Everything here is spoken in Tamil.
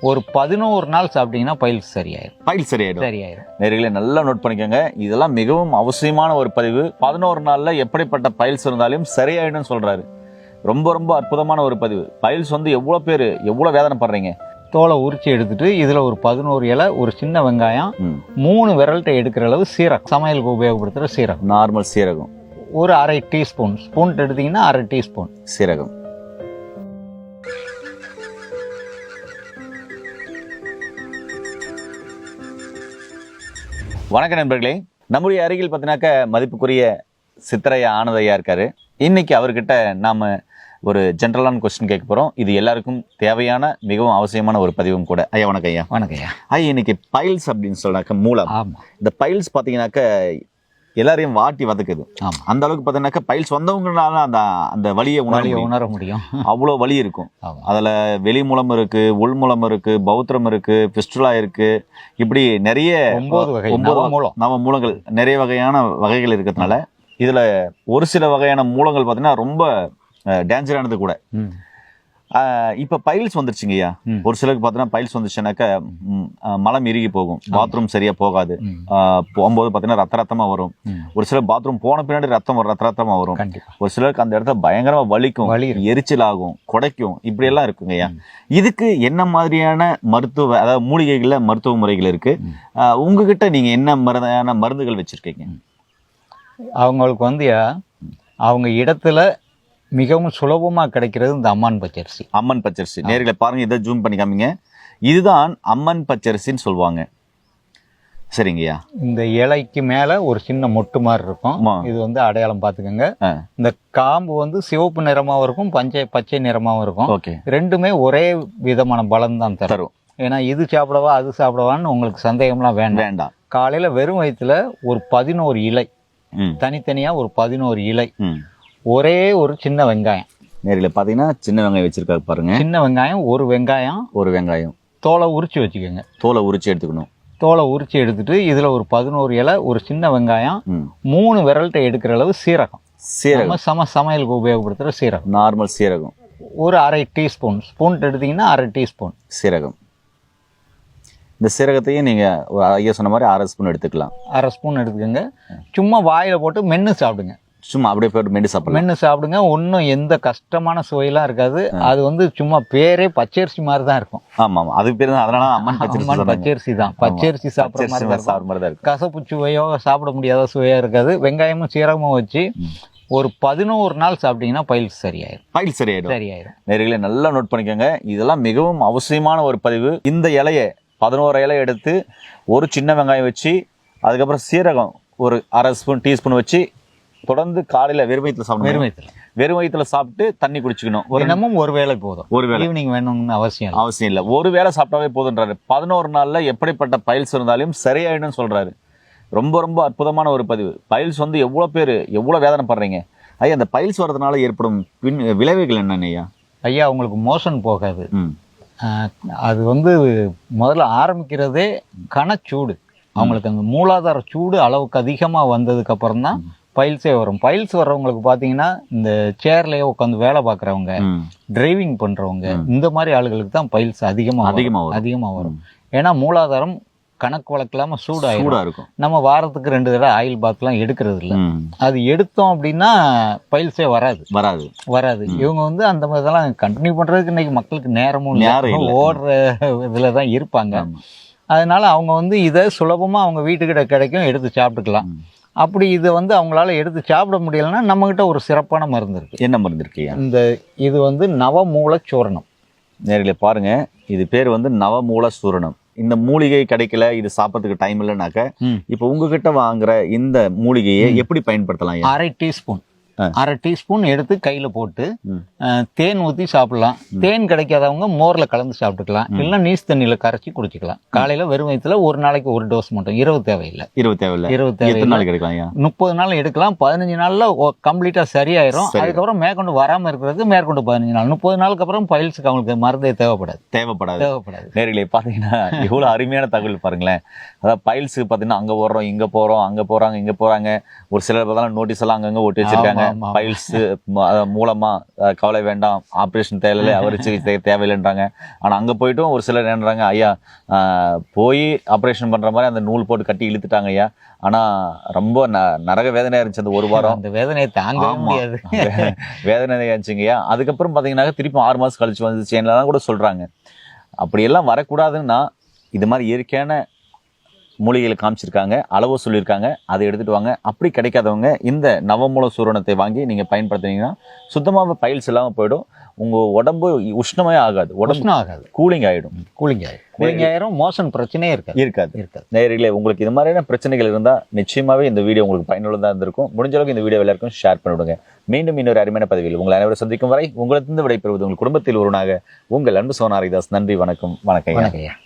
ஒரு பதினோரு நாள் சாப்பிட்டீங்கன்னா பைல்ஸ் சரியாயிரும். பயில் சரியாயிடும். சரியாயிரும். நேர்களே நல்லா நோட் பண்ணிக்கோங்க. இதெல்லாம் மிகவும் அவசியமான ஒரு பதிவு. பதினோரு நாள்ல எப்படிப்பட்ட பைல்ஸ் இருந்தாலும் சரியாயிடும் சொல்றாரு. ரொம்ப ரொம்ப அற்புதமான ஒரு பதிவு. பைல்ஸ் வந்து எவ்வளவு பேர் எவ்வளவு வேதனைப்படுறீங்க தோலை உரிச்சு எடுத்துட்டு இதுல ஒரு பதினோரு இலை ஒரு சின்ன வெங்காயம். மூணு விரல்கிட்ட எடுக்கிற அளவு சீரகம். சமையலுக்கு உபயோகப்படுத்துற சீரகம். நார்மல் சீரகம். ஒரு அரை டீஸ்பூன். ஸ்பூன் எடுத்தீங்கன்னா அரை டீஸ்பூன். சீரகம். வணக்கம் நண்பர்களே. நம்முடைய அருகில் பார்த்தினாக்க மதிப்புக்குரிய சித்தரையா ஆனதையா இருக்காரு. இன்னைக்கு அவர்கிட்ட நாம ஒரு ஜென்ரலான கொஸ்டின் கேட்க போறோம். இது எல்லாருக்கும் தேவையான மிகவும் அவசியமான ஒரு பதிவும் கூட. ஐயா வணக்கம் ஐயா. வணக்கம்யா ஐயா. இன்னைக்கு பைல்ஸ் அப்படின்னு சொன்னாக்க மூலம். இந்த பைல்ஸ் பார்த்தீங்கன்னாக்க எல்லாரையும் வாட்டி வதக்குது. அந்த அளவுக்கு பார்த்தீங்கன்னாக்க பைல்ஸ் வந்தவங்கனால அந்த அந்த வலியை உணர வழியை முடியும். உணர முடியும். அவ்வளோ வலி இருக்கும். அதில் வெளி மூலம் இருக்கு உள் மூலம் இருக்கு பௌத்திரம் இருக்கு பிஸ்டுலா இருக்கு. இப்படி நிறைய நவ மூலம். நவ மூலங்கள். நிறைய வகையான வகைகள் இருக்கிறதுனால இதுல ஒரு சில வகையான மூலங்கள் பார்த்தீங்கன்னா ரொம்ப டேஞ்சரானது கூட. இப்ப பைல்ஸ் வந்துருச்சுங்கய்யா ம். ஒரு சிலருக்கு பார்த்தீங்கன்னா பைல்ஸ் வந்துச்சுனாக்க மலம் இறுகி போகும். பாத்ரூம் சரியா போகாது. போகும்போது பார்த்தீங்கன்னா ரத்த ரத்தமா வரும். ஒரு சிலர் பாத்ரூம் போன பின்னாடி ரத்தம் வரும் ரத்த ரத்தமா வரும். ஒரு சிலருக்கு அந்த இடத்துல பயங்கரமா வலிக்கும். எரிச்சல் ஆகும் குடைக்கும் இப்படி எல்லாம் இருக்குங்கய்யா இதுக்கு என்ன மாதிரியான மருத்துவ அதாவது மூலிகைகள்ல மருத்துவ முறைகள் இருக்கு? ம். அஹ், உங்ககிட்ட நீங்க என்ன மருந்தான மருந்துகள் வச்சிருக்கீங்க? அவங்களுக்கு வந்து அவங்க இடத்துல மிகவும் சுலபமா கிடைக்கிறது இந்த அம்மான் பச்சரிசி. அம்மன் பச்சரிசி. நேர்களை பாருங்க இதை ஜூம் பண்ணி காமிங்க. இதுதான் அம்மன் பச்சரிசின்னு சொல்லுவாங்க. சரிங்கய்யா? இந்த இலைக்கு மேல ஒரு சின்ன மொட்டு மாதிரி இருக்கும். இது வந்து அடையாளம் பார்த்துக்கோங்க. இந்த காம்பு வந்து சிவப்பு நிறமாவும் இருக்கும் பஞ்சை பச்சை நிறமாவும் இருக்கும். ரெண்டுமே ஒரே விதமான பலம் தான் தரும். ஏன்னா இது சாப்பிடவா அது சாப்பிடவான்னு உங்களுக்கு சந்தேகம்லாம் வேண்டாம். வேண்டாம். காலையில வெறும் வயிற்றுல ஒரு பதினோரு இலை. ம். தனித்தனியா ஒரு பதினோரு இலை. ஒரே ஒரு சின்ன வெங்காயம். நேரில் பார்த்தீங்கன்னா சின்ன வெங்காயம் வச்சிருக்காரு பாருங்க. சின்ன வெங்காயம் ஒரு வெங்காயம். ஒரு வெங்காயம். தோலை உரிச்சு வச்சுக்கோங்க. தோலை உரிச்சு எடுத்துக்கணும். தோலை உரிச்சு எடுத்துட்டு இதுல ஒரு பதினோரு இலை ஒரு சின்ன வெங்காயம் மூணு விரல்கிட்ட எடுக்கிற அளவு சீரகம். சீரகம். சம சமையலுக்கு உபயோகப்படுத்துற சீரகம். நார்மல் சீரகம். ஒரு அரை டீஸ்பூன். ஸ்பூன் எடுத்தீங்கன்னா அரை டீஸ்பூன். சீரகம். இந்த சீரகத்தையும் நீங்க ஒரு ஐயா சொன்ன மாதிரி அரை ஸ்பூன் எடுத்துக்கலாம். அரை ஸ்பூன் எடுத்துக்கோங்க. சும்மா வாயில போட்டு மென்று சாப்பிடுங்க. சும்மா அப்படியே போட்டு மெண்டு சாப்பிடலாம். மென்று சாப்பிடுங்க. ஒன்றும் எந்த கஷ்டமான சுவையெல்லாம் இருக்காது. அது வந்து சும்மா பேரே பச்சரிசி மாதிரி தான் இருக்கும். ஆமா ஆமா அதுக்கு பேர் தான். அதனால அம்மன் அம்மன். பச்சரிசி தான். பச்சரிசி சாப்பிட்ற மாதிரி. சாப்பிட்ற மாதிரி தான் இருக்கும் கசப்பு சுவையோ சாப்பிட முடியாத சுவையா இருக்காது. வெங்காயமும் சீரகமும் வச்சு ஒரு பதினோரு நாள் சாப்பிட்டீங்கன்னா பைல்ஸ் சரியாயிரும். பயில் சரியாயிடும். சரியாயிரும். நேர்களே நல்லா நோட் பண்ணிக்கோங்க. இதெல்லாம் மிகவும் அவசியமான ஒரு பதிவு. இந்த இலையை பதினோரு இலையை எடுத்து ஒரு சின்ன வெங்காயம் வச்சு அதுக்கப்புறம் சீரகம் ஒரு அரை ஸ்பூன் டீஸ்பூன் வச்சு தொடர்ந்து காலையில வெறும் வயிற்றுல சாப்பிடணும். வெறும் வயிற்றுல வெறும் வயிற்றுல சாப்பிட்டு தண்ணி குடிச்சுக்கணும். ஒரு தினமும் ஒரு வேளை போதும். ஒரு வேளை ஈவினிங் வேணும்னு அவசியம் அவசியம் இல்லை. ஒரு வேளை சாப்பிட்டாவே போதுன்றாரு. பதினோரு நாள்ல எப்படிப்பட்ட பைல்ஸ் இருந்தாலும் சரியாயிடும் சொல்றாரு. ரொம்ப ரொம்ப அற்புதமான ஒரு பதிவு. பைல்ஸ் வந்து எவ்வளவு பேர் எவ்வளவு வேதனைப்படுறீங்க ஐயா அந்த பைல்ஸ் வர்றதுனால ஏற்படும் பின் விளைவுகள் என்னன்னு ஐயா? ஐயா உங்களுக்கு மோஷன் போகாது. அது வந்து முதல்ல ஆரம்பிக்கிறதே கனச்சூடு. அவங்களுக்கு அந்த மூலாதார சூடு அளவுக்கு அதிகமாக வந்ததுக்கு அப்புறம் தான் பைல்ஸே வரும். பைல்ஸ் வர்றவங்களுக்கு பார்த்தீங்கன்னா இந்த சேர்லயே உட்காந்து வேலை பார்க்குறவங்க டிரைவிங் பண்றவங்க இந்த மாதிரி ஆளுகளுக்கு தான் பைல்ஸ் அதிகமாக அதிகமா வரும். அதிகமாக வரும். ஏன்னா மூலாதாரம் கணக்கு வழக்கில்லாம சூடாயிரும். சூடா இருக்கும். நம்ம வாரத்துக்கு ரெண்டு தடவை ஆயில் பாத்லாம் எடுக்கிறது இல்ல. அது எடுத்தோம் அப்படின்னா பைல்ஸே வராது. வராது. வராது. இவங்க வந்து அந்த மாதிரிலாம் கண்டினியூ பண்றதுக்கு இன்னைக்கு மக்களுக்கு நேரமும் நேரம். ஓடுற இதுல தான் இருப்பாங்க. அதனால அவங்க வந்து இதை சுலபமா அவங்க வீட்டுக்கிட்ட கிடைக்கும் எடுத்து சாப்பிட்டுக்கலாம். அப்படி இதை வந்து அவங்களால எடுத்து சாப்பிட முடியலன்னா நம்மகிட்ட ஒரு சிறப்பான மருந்து இருக்கு என்ன மருந்து இருக்கியா இந்த இது வந்து நவமூல சூரணம் நேரில் பாருங்க இது பேர் வந்து நவமூல சூரணம் இந்த மூலிகை கிடைக்கல இது சாப்பிட்றதுக்கு டைம் இல்லைனாக்க. இப்போ உங்ககிட்ட வாங்குற இந்த மூலிகையை எப்படி பயன்படுத்தலாம்? அரை டீஸ்பூன். அரை டீஸ்பூன் எடுத்து கையில போட்டு தேன் ஊற்றி சாப்பிடலாம். தேன் கிடைக்காதவங்க மோர்ல கலந்து சாப்பிட்டுக்கலாம். இல்லைன்னா நீஸ் தண்ணியில கரைச்சி குடிச்சிக்கலாம். காலையில வெறும் வயிற்றுல ஒரு நாளைக்கு ஒரு டோஸ் மட்டும். இரவு தேவையில்லை. இருபது தேவையில்ல. இரவு நாளைக்கு கிடைக்கலாம் ஐயா? முப்பது நாள் எடுக்கலாம். பதினஞ்சு நாள்ல கம்ப்ளீட்டா சரியாயிரும். சரி. அதுக்கப்புறம் மேற்கொண்டு வராம இருக்கிறதுக்கு மேற்கொண்டு பதினஞ்சு நாள். முப்பது நாளுக்கு அப்புறம் பைல்ஸுக்கு அவங்களுக்கு மருந்தே தேவைப்படாது. தேவைப்படாது. தேவைப்படாது. நேர்களே பார்த்தீங்கன்னா எவ்வளோ அருமையான தகவல் பாருங்களேன். அதாவது பைல்ஸுக்கு பார்த்தீங்கன்னா அங்கே ஓடுறோம் இங்கே போகிறோம் அங்கே போகிறாங்க இங்கே போகிறாங்க ஒரு சிலர் பார்த்தா நோட்டீஸ் எல்லாம் அங்கங்கே ஒட்டி வச்சிருக்காங்க. பைல்ஸ் மூலமா கவலை வேண்டாம் ஆப்ரேஷன் தேவையில்லை அவர் சிகிச்சை தேவையில்லைன்றாங்க. ஆனா அங்க போயிட்டும் ஒரு சிலர் என்னன்றாங்க ஐயா போய் ஆப்ரேஷன் பண்ற மாதிரி அந்த நூல் போட்டு கட்டி இழுத்துட்டாங்க ஐயா. ஆனா ரொம்ப ந- நரக வேதனையா இருந்துச்சு அந்த ஒரு வாரம். அந்த வேதனையை தாங்கவே ஆமா. முடியாது. வேதனை ஆச்சுங்கய்யா அதுக்கப்புறம் பாத்தீங்கன்னா திருப்பி ஆறு மாசம் கழிச்சு வந்துச்சு என்னலாம் கூட சொல்றாங்க. அப்படியெல்லாம் வரக்கூடாதுன்னா இது மாதிரி இயற்கையான மூலிகைகளை காமிச்சிருக்காங்க அளவு சொல்லியிருக்காங்க அதை எடுத்துட்டு வாங்க. அப்படி கிடைக்காதவங்க இந்த நவமூல சூரணத்தை வாங்கி நீங்க பயன்படுத்துனீங்கன்னா சுத்தமாக பைல்ஸ் இல்லாம போயிடும். உங்க உடம்பு உஷ்ணமே ஆகாது. உடம்பு ஆகாது. கூலிங் ஆயிடும். கூலிங் ஆயிரும் கூலிங் ஆயிரும் மோஷன் பிரச்சனையே இருக்காது. இருக்காது. இருக்காது. நேயர்களே உங்களுக்கு இது மாதிரியான பிரச்சனைகள் இருந்தால் நிச்சயமாவே இந்த வீடியோ உங்களுக்கு பயனுள்ளதாக இருந்திருக்கும். முடிஞ்ச அளவுக்கு இந்த வீடியோ எல்லாருக்கும் ஷேர் பண்ணிவிடுங்க. மீண்டும் இன்னொரு அருமையான பதவியில் உங்களை அனைவரும் சந்திக்கும் வரை உங்களிடத்திலிருந்து விடைபெறுவது உங்கள் குடும்பத்தில் ஒருவனாக உங்கள் அன்பு சோனாரிதாஸ். நன்றி வணக்கம் வணக்கம். வணக்கம்